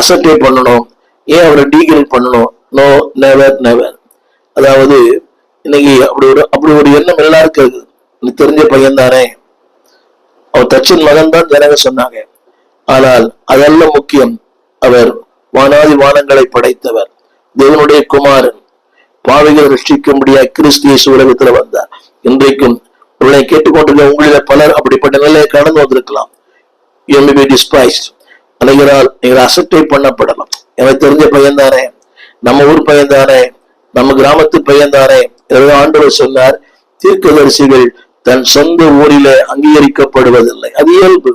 அசட்டை பண்ணணும். ஏன் அவரை டீகிரேட் பண்ணணும். நோ நெவர் நெவர் அதாவது இன்னைக்கு அப்படி ஒரு அப்படி ஒரு எண்ணம் எல்லாருக்கும் இருக்குது. நீ தெரிஞ்ச பையன் தானே. அவர் தச்சின் மகன் தான் ஜனங்க சொன்னாங்க. ஆனால் அதல்ல முக்கியம் அவர் வானாதி வானங்களை படைத்தவர். தேவனுடைய குமாரன். பாவைகள் ரட்சிக்கும்படியா கிறிஸ்து இயேசு உலகத்துல வந்தார். இன்றைக்கும் உங்களை கேட்டுக்கொண்டிருக்க உங்களில பலர் அப்படிப்பட்ட நிலையை கடந்து வந்திருக்கலாம். You பி be அடைகிறால் நீங்கள் அசட்டை பண்ணப்படலாம். எனக்கு தெரிஞ்ச பையன் தானே நம்ம ஊர் பையன் தானே நம்ம கிராமத்து பையன் தானே எனவே ஆண்டவர் சொன்னார். தீர்க்கதரிசிகள் தன் சொந்த ஊரிலே அங்கீகரிக்கப்படுவதில்லை. அது இயல்பு.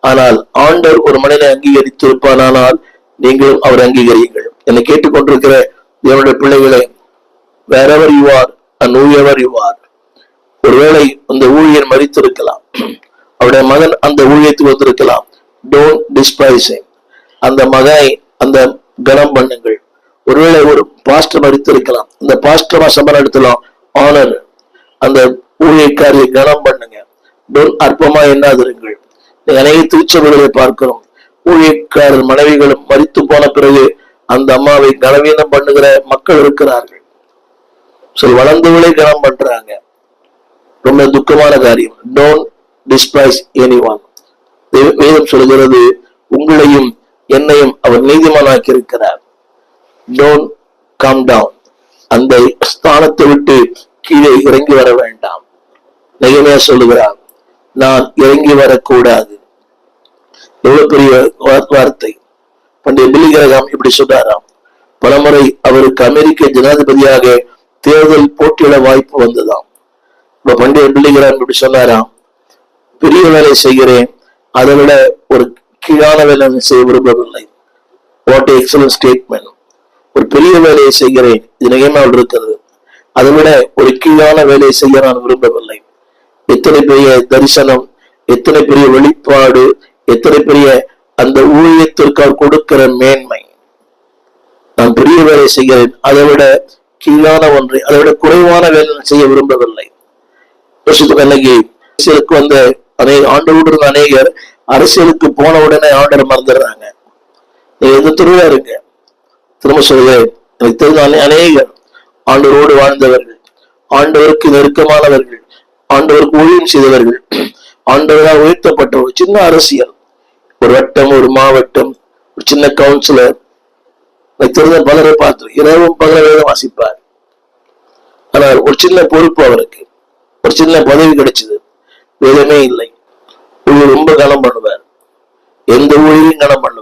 ஆனால் ஆண்டவர் ஒரு மனிதனை அங்கீகரித்திருப்பானால் நீங்களும் அவர் அங்கீகரியுங்கள். என்னை கேட்டுக்கொண்டிருக்கிற தேவனுடைய பிள்ளைகளை whoever you are are you are whoever ஒருவேளை அந்த ஊழியர் மறித்திருக்கலாம். அவருடைய மகன் அந்த ஊழியத்துக்கு வந்திருக்கலாம். டோன்ட் டிஸ்பைஸ் அந்த மகனை அந்த கனம் பண்ணுங்கள். ஒருவேளை ஒரு பாஸ்டர் மறித்திருக்கலாம். அந்த பாஸ்டர் சம்பளம் எடுத்துலாம் ஆனர் அந்த ஊழியக்காரியை கனம் பண்ணுங்க. டோன் அற்பமா எண்ணாதிருங்கள். அநேக திருச்சபைகளை பார்க்கிறோம். ஊழியக்காரர் மனைவிகளும் மறித்து போன பிறகு அந்த அம்மாவை கனவீனம் பண்ணுகிற மக்கள் இருக்கிறார்கள். சரி வளர்ந்தவளை கனம் பண்றாங்க. ரொம்ப துக்கமான காரியம். டோன்ட் டிஸ்பைஸ் எனி ஒன் வேதம் சொல்கிறது உங்களையும் என்னையும் அவர் நீதிமானாக்கி இருக்கிறார் டோன்ட் கம் டவுன் அந்த ஸ்தானத்தை விட்டு கீழே இறங்கி வர வேண்டாம். நெகமையா சொல்லுகிறார் நான் இறங்கி வரக்கூடாது. எவ்வளவு பெரிய வார்த்தை. பண்டைய பில்லிகிரகம் இப்படி சொன்னாராம் பலமுறை அவருக்கு அமெரிக்க ஜனாதிபதியாக தேர்தல் போட்டியிட வாய்ப்பு வந்ததாம். இப்ப பண்டைய பில்லிகிராம் இப்படி சொன்னாராம் பெரிய வேலை செய்கிறேன் அதை விட ஒரு கீழான வேலை செய்ய விரும்பவில்லை. வாட் எக்ஸலன்ட் ஸ்டேட்மெண்ட் ஒரு பெரிய வேலையை செய்கிறேன். இது நியமாவில் இருக்கிறது. அதை விட ஒரு கீழான வேலையை செய்ய நான் விரும்பவில்லை. எத்தனை பெரிய தரிசனம் எத்தனை பெரிய வெளிப்பாடு எத்தனை பெரிய அந்த ஊழியத்திற்காக கொடுக்கிற மேன்மை. நான் பெரிய வேலை செய்கிறேன். அதை விட கீழான ஒன்றை அதை விட குறைவான வேலை செய்ய விரும்பவில்லை. யோசித்து இன்னைக்கு வந்த அநேக ஆண்டோடு இருந்த அநேகர் அரசியலுக்கு போன உடனே ஆண்டர் மறந்துடுறாங்க. நீங்க எந்த துறையா இருங்க திரும்ப சொல்கிறேன் எனக்கு தெரிந்த அநேகர் ஆண்டவரோடு வாழ்ந்தவர்கள் ஆண்டவருக்கு நெருக்கமானவர்கள் ஆண்டவருக்கு ஊழியம் செய்தவர்கள் ஆண்டவரால் ஒரு சின்ன அரசியல். ஒரு வட்டம் ஒரு மாவட்டம் ஒரு சின்ன கவுன்சிலர் தெரிந்த பலரை பார்த்து இரவும் பகல வேதம் வாசிப்பார். ஆனால் ஒரு சின்ன பொறுப்பு அவருக்கு. ஒரு சின்ன பதவி கிடைச்சது. வேதமே இல்லை. ஊழியர் ரொம்ப கனம் எந்த ஊழியங்கனம் பண்ண